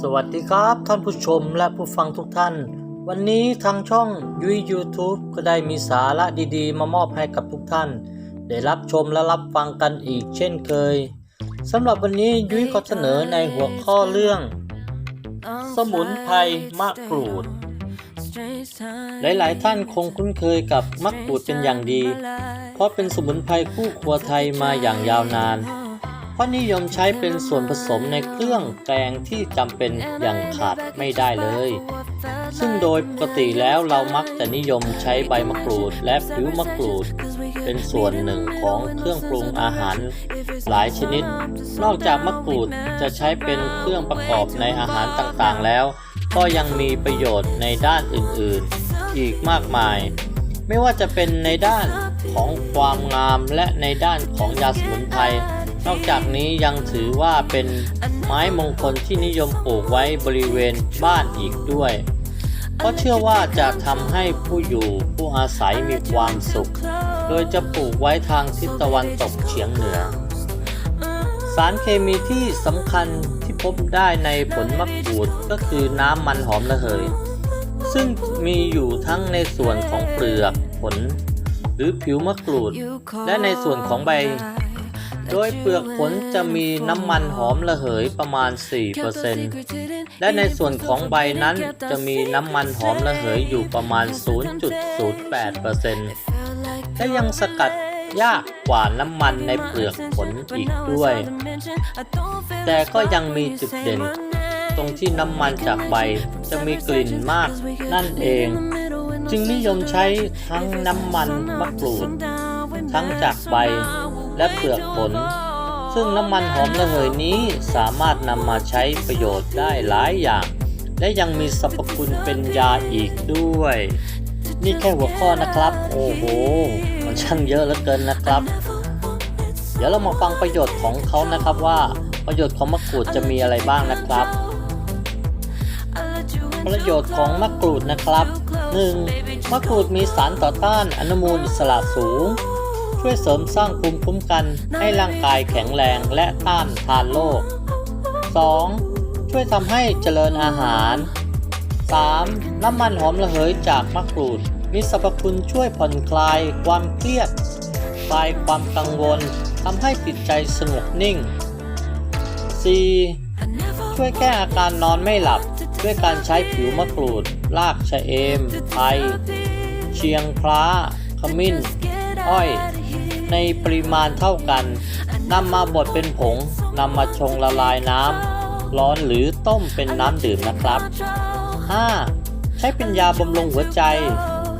สวัสดีครับท่านผู้ชมและผู้ฟังทุกท่าน วันนี้ทางช่องยุ้ย YouTube ก็ได้มีสาระดีๆ มามอบให้กับทุกท่าน ได้รับชมและรับฟังกันอีกเช่นเคยสำหรับวันนี้ยุ้ยขอเสนอในหัวข้อเรื่อง สมุนไพรมะกรูด หลายๆ ท่านคงคุ้นเคยกับมะกรูดเป็นอย่างดี เพราะเป็นสมุนไพรคู่ครัวไทยมาอย่างยาวนาน เพราะนิยมใช้เป็นส่วนผสมในเครื่องแกงที่จำเป็นอย่างขาดไม่ได้เลย ซึ่งโดยปกติแล้วเรามักจะนิยมใช้ใบมะกรูดและผิวมะกรูด เป็นส่วนหนึ่งของเครื่องปรุงอาหารหลายชนิด นอกจากมะกรูดจะใช้เป็นเครื่องประกอบในอาหารต่างๆแล้ว ก็ยังมีประโยชน์ในด้านอื่นๆ อีกมากมาย ไม่ว่าจะเป็นในด้านของความงามและในด้านของยาสมุนไพร นอกจากนี้ยังถือว่าเป็นไม้มงคลที่นิยมปลูกไว้บริเวณบ้านอีกด้วย เพราะเชื่อว่าจะทำให้ผู้อยู่ผู้อาศัยมีความสุข โดยจะปลูกไว้ทางทิศตะวันตกเฉียงเหนือ สารเคมีที่สำคัญที่พบได้ในผลมะกรูดก็คือน้ำมันหอมระเหย ซึ่งมีอยู่ทั้งในส่วนของเปลือกผล หรือผิวมะกรูด และในส่วนของใบ โดยเปลือกผลจะมีน้ำมันหอมระเหยประมาณ 4%และในส่วนของใบนั้นจะมีน้ำมันหอมระเหยอยู่ประมาณ 0.08%และยังสกัดยากกว่าน้ำมันในเปลือกผลอีกด้วย แต่ก็ยังมีจุดเด่น ตรงที่น้ำมันจากใบจะมีกลิ่นมากนั่นเอง จึงนิยมใช้ทั้งน้ำมันมะกรูด ทั้งจากใบ และเปลือกผล ซึ่งน้ำมันหอมระเหยนี้สามารถนำมาใช้ประโยชน์ได้หลายอย่าง และยังมีสรรพคุณเป็นยาอีกด้วย นี่แค่หัวข้อนะครับ โอ้โห มันช่างเยอะเหลือเกินนะครับ เดี๋ยวเรามาฟังประโยชน์ของเขานะครับว่าประโยชน์ของมะกรูดจะมีอะไรบ้างนะครับ ประโยชน์ของมะกรูดนะครับ 1. มะกรูดมีสารต่อต้านอนุมูลอิสระสูง ช่วยเสริมสร้างภูมิคุ้มกันให้ร่างกายแข็งแรงและต้านทานโรค 2. ช่วยทำให้เจริญอาหาร 3. น้ำมันหอมระเหยจากมะกรูด มีสรรพคุณช่วยผ่อนคลายความเครียด คลายความกังวลทำให้จิตใจสงบนิ่ง 4. ช่วยแก้อาการนอนไม่หลับ ด้วยการใช้ผิวมะกรูด รากชะเอม ไทย เชียงพร้าขมิ้น อ้อย ในปริมาณเท่ากันนำมาบดเป็นผงนำมาชงละลายน้ำร้อนหรือต้มเป็นน้ำดื่มนะครับ 5. ใช้เป็นยาบำรุงหัวใจ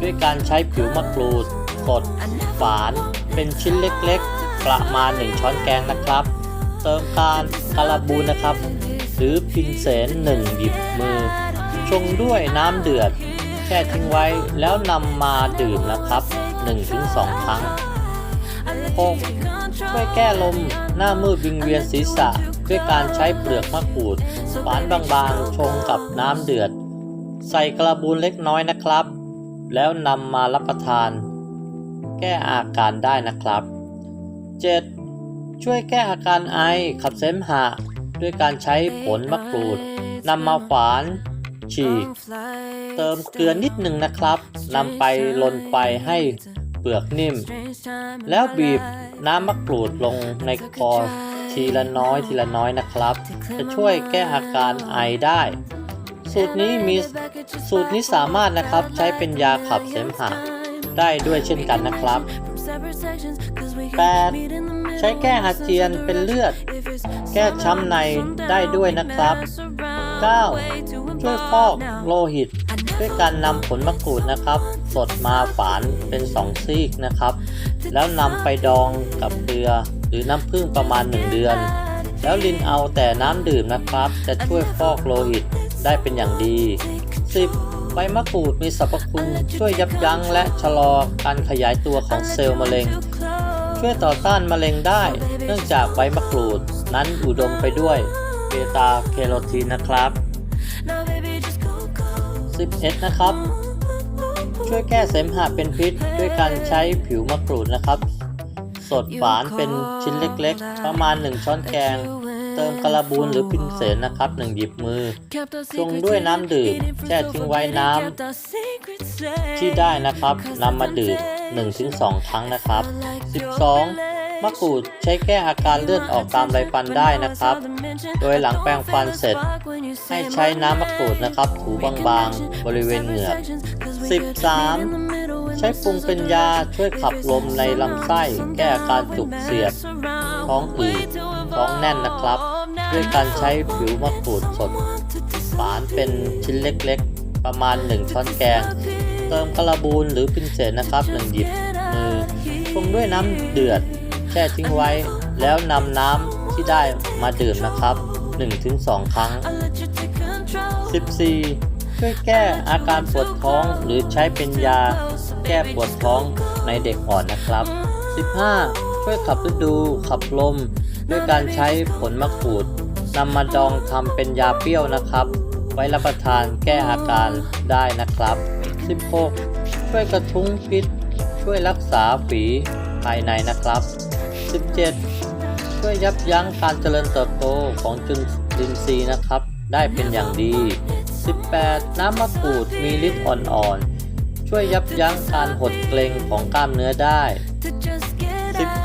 ด้วยการใช้ผิวมะกรูดสดฝานเป็นชิ้นเล็กๆ ประมาณ 1 ช้อนแกงนะครับ เติมการกาลาบูนะครับหรือพิงเสนหนึ่งหยิบมือ ชงด้วยน้ำเดือดแช่ทิ้งไว้แล้วนำมาดื่มนะครับ 1-2 ครั้ง 6. ช่วยแก้ลมหน้ามืดวิงเวียนศีรษะ ด้วยการใช้เปลือกมะกรูดฝานบางๆ ชงกับน้ำเดือด ใส่กระบูนเล็กน้อยนะครับ แล้วนำมารับประทาน แก้อาการได้นะครับ 7. ช่วยแก้อาการไอขับเสมหะ ด้วยการใช้ผลมะกรูดนำมาฝานฉีก เติมเกลือนิดหนึ่งนะครับนำไปลนไฟให้ ปลือกนิ่ม แล้วบีบน้ำมะกรูดลงในคอทีละน้อยทีละน้อยนะครับ จะช่วยแก้อาการไอได้ สูตรนี้มีสูตรนี้สามารถนะครับใช้เป็นยาขับเสมหะได้ด้วยเช่นกันนะครับ 8. ใช้แก้อาเจียนเป็นเลือด แก้ช้ำในได้ด้วยนะครับ 9. ช่วยฟอกโลหิต ด้วยการนำผลมะกรูดนะครับ สดมาฝานเป็น 2 ซีกนะครับ แล้วนำไปดองกับเกลือหรือน้ำผึ้งประมาณ 1 เดือน แล้วลินเอาแต่น้ำดื่มนะครับ จะช่วยฟอกโลหิตได้เป็นอย่างดี 10. ใบมะกรูดมีสรรพคุณช่วยยับยั้งและชะลอการขยายตัวของเซลล์มะเร็ง ช่วยต่อต้านมะเร็งได้ เนื่องจากใบมะกรูดนั้นอุดมไปด้วยเบต้าแคโรทีนนะครับ 11 นะครับ ช่วยแก้เสมหะเป็นพิษด้วยการใช้ผิวมะกรูดนะครับ สดฝานเป็นชิ้นเล็กๆ ประมาณ 1 ช้อนแกง เติมการบูนหรือพินเศษนะครับหนึ่งหยิบมือชงด้วยน้ำดื่มแช่ทิ้งไว้น้ำที่ได้นะครับนำมาดื่ม1-2 ครั้งนะครับ 12. มะกรูดใช้แก้อาการเลือดออกตามไรฟันได้นะครับ โดยหลังแปรงฟันเสร็จ ให้ใช้น้ำมะกรูดนะครับ ถูบางๆ บริเวณเหงือก 13. ใช้ปรุงเป็นยาช่วยขับลมในลำไส้ แก้อาการจุกเสียด ท้องอืดท้องแน่นนะครับ ด้วยการใช้ผิวมะกรูดสดฝานเป็นชิ้นเล็กๆ ประมาณ 1 ช้อนแกง เติมกระบูนหรือพินเศษนะครับ1หยิบมือปรุงด้วยน้ำเดือด แช่ทิ้งไว้ แล้วนำน้ำที่ได้มาดื่มนะครับ 1-2 ครั้ง 14. ช่วยแก้อาการปวดท้องหรือใช้เป็นยา แก้ปวดท้องในเด็กอ่อนนะครับ 15. ช่วยขับฤดูขับลม ด้วยการใช้ผลมะกรูดนำมาดองทำเป็นยาเปรี้ยวนะครับ ไว้รับประทานแก้อาการได้นะครับ 16. ช่วยกระทุ้งพิษ ช่วยรักษาฝีภายในนะครับ 17. ช่วยยับยั้งการเจริญเติบโตของจุลินทรีย์นะครับ ได้เป็นอย่างดี 18. น้ำมะกรูดมีฤทธิ์อ่อนๆ ช่วยยับยั้งการหดเกร็งของกล้ามเนื้อได้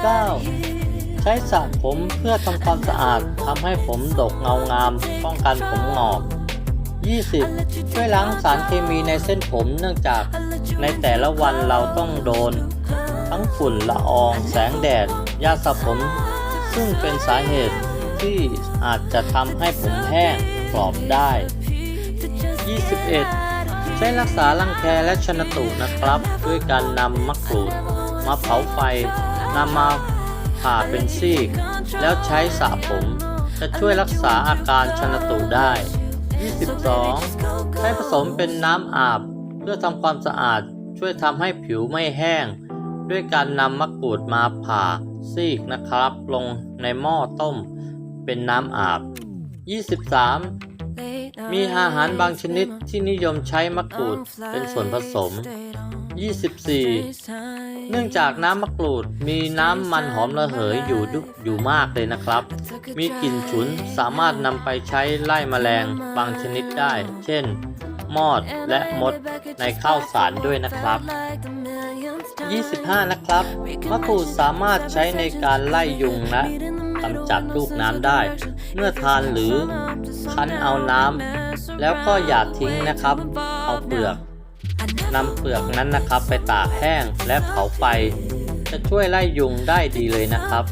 19. ใช้สระผมเพื่อทำความสะอาดทำให้ผมดกเงางาม ป้องกันผมงอก 20. ช่วยล้างสารเคมีในเส้นผมเนื่องจากในแต่ละวันเราต้องโดน ทั้งฝุ่นละออง แสงแดดยาสระผม ซึ่งเป็นสาเหตุที่อาจจะทำให้ผมแห้งกรอบได้ 21. ใช้รักษารังแคและชนตุนะครับ ด้วยการนำมะกรูด มาเผาไฟนำมาผ่าเป็นซีกแล้วใช้สระผม จะช่วยรักษาอาการชนตุได้ 22. ใช้ผสมเป็นน้ำอาบ เพื่อทำความสะอาดช่วยทำให้ผิวไม่แห้ง ด้วยการนำมะกรูดมาผ่าซีกนะครับ ลงในหม้อต้ม เป็นน้ำอาบ 23. มีอาหารบางชนิดที่นิยมใช้มะกรูดเป็นส่วนผสม 24. เนื่องจากน้ำมะกรูดมีน้ำมันหอมระเหยอยู่ดุอยู่มากเลยนะครับ มีกลิ่นฉุนสามารถนำไปใช้ไล่แมลงบางชนิดได้ เช่น มอดและมดในข้าวสารด้วยนะครับ 25 นะครับมะกรูดสามารถใช้ในการไล่ยุงและกำจัดลูกน้ำได้ เมื่อทานหรือคั้นเอาน้ำ แล้วก็อย่าทิ้งนะครับ เอาเปลือกนำเปลือกนั้นนะครับไปตากแห้งและเผาไฟ จะช่วยไล่ยุงได้ดีเลยนะครับ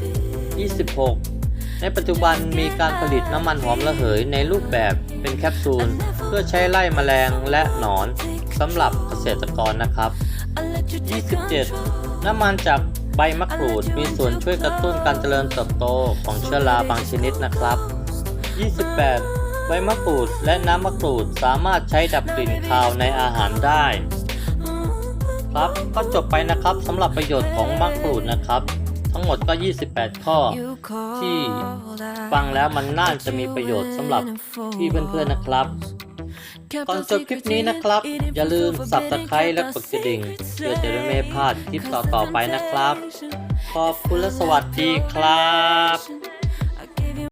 26 ในปัจจุบันมีการผลิตน้ำมันหอมระเหยในรูปแบบเป็นแคปซูล เพื่อใช้ไล่แมลงและหนอนสำหรับเกษตรกรนะครับ 27. น้ำมันจากใบมะกรูดมีส่วนช่วยกระตุ้นการเจริญเติบโตของเชื้อราบางชนิดนะครับ 28. ใบมะกรูดและน้ำมะกรูดสามารถใช้ดับกลิ่นคาวในอาหารได้ ครับก็จบไปนะครับสำหรับประโยชน์ของมะกรูดนะครับ ทั้งหมดก็ 28 ข้อ ที่ฟังแล้วมันน่าจะมีประโยชน์สำหรับพี่เพื่อนๆนะครับก่อนจบคลิปนี้นะครับ อย่าลืมสับตะไคร้และกดกระดิ่งเพื่อจะได้ไม่พลาดคลิปต่อๆไปนะครับ ขอบคุณและสวัสดีครับ